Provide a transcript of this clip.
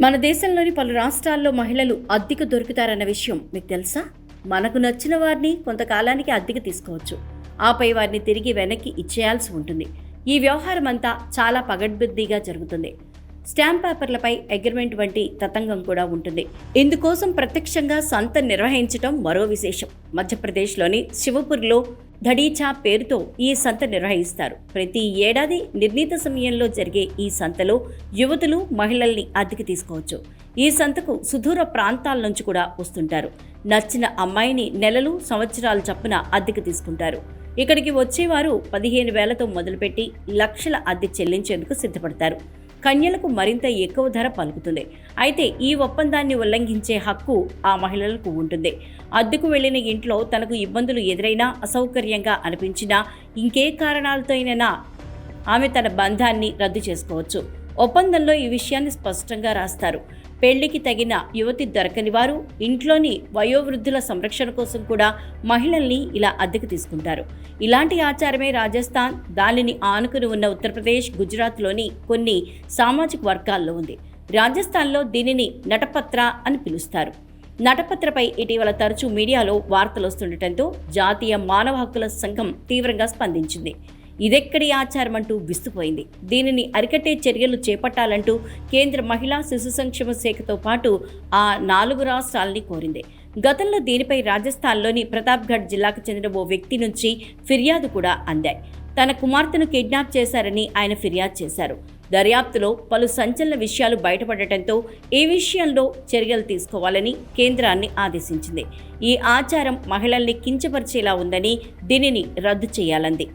మన దేశంలోని పలు రాష్ట్రాల్లో మహిళలు అద్దెకు దొరుకుతారన్న విషయం మీకు తెలుసా? మనకు నచ్చిన వారిని కొంతకాలానికి అద్దెకు తీసుకోవచ్చు. ఆపై వారిని తిరిగి వెనక్కి ఇచ్చేయాల్సి ఉంటుంది. ఈ వ్యవహారం అంతా చాలా పగడ్బుద్దిగా జరుగుతుంది. స్టాంప్ పేపర్లపై అగ్రిమెంట్ వంటి తతంగం కూడా ఉంటుంది. ఇందుకోసం ప్రత్యక్షంగా సంత నిర్వహించడం మరో విశేషం. మధ్యప్రదేశ్లోని శివపూర్లో ధడీచా పేరుతో ఈ సంత నిర్వహిస్తారు. ప్రతి ఏడాది నిర్ణీత సమయంలో జరిగే ఈ సంతలో యువతులు మహిళల్ని అద్దెకి తీసుకోవచ్చు. ఈ సంతకు సుదూర ప్రాంతాల నుంచి కూడా వస్తుంటారు. నచ్చిన అమ్మాయిని నెలలు సంవత్సరాలు చప్పున అద్దెకి తీసుకుంటారు. ఇక్కడికి వచ్చేవారు పదిహేను వేలతో మొదలుపెట్టి లక్షల అద్దె చెల్లించేందుకు సిద్ధపడతారు. కన్యలకు మరింత ఎక్కువ ధర పలుకుతుంది. అయితే ఈ ఒప్పందాన్ని ఉల్లంఘించే హక్కు ఆ మహిళలకు ఉంటుంది. అద్దెకు వెళ్ళిన ఇంట్లో తనకు ఇబ్బందులు ఎదురైనా అసౌకర్యంగా అనిపించినా ఇంకే కారణాలతో అయినా ఆమె తన బంధాన్ని రద్దు చేసుకోవచ్చు. ఒప్పందంలో ఈ విషయాన్ని స్పష్టంగా రాస్తారు. పెళ్ళికి తగిన యువతి దొరకని వారు ఇంట్లోని వయోవృద్ధుల సంరక్షణ కోసం కూడా మహిళల్ని ఇలా అద్దెకు తీసుకుంటారు. ఇలాంటి ఆచారమే రాజస్థాన్ దానిని ఆనుకుని ఉన్న ఉత్తరప్రదేశ్ గుజరాత్లోని కొన్ని సామాజిక వర్గాల్లో ఉంది. రాజస్థాన్లో దీనిని నటపత్ర అని పిలుస్తారు. నటపత్రపై ఇటీవల తరచూ మీడియాలో వార్తలు వస్తుండటంతో జాతీయ మానవ హక్కుల సంఘం తీవ్రంగా స్పందించింది. ఇదెక్కడి ఆచారం అంటూ విస్తుపోయింది. దీనిని అరికట్టే చర్యలు చేపట్టాలంటూ కేంద్ర మహిళా శిశు సంక్షేమ శాఖతో పాటు ఆ నాలుగు రాష్ట్రాలని కోరింది. గతంలో దీనిపై రాజస్థాన్లోని ప్రతాప్గఢ్ జిల్లాకు చెందిన ఓ వ్యక్తి నుంచి ఫిర్యాదు కూడా అందాయి. తన కుమార్తెను కిడ్నాప్ చేశారని ఆయన ఫిర్యాదు చేశారు. దర్యాప్తులో పలు సంచలన విషయాలు బయటపడటంతో ఈ విషయంలో చర్యలు తీసుకోవాలని కేంద్రాన్ని ఆదేశించింది. ఈ ఆచారం మహిళల్ని కించపరిచేలా ఉందని దీనిని రద్దు చేయాలంది.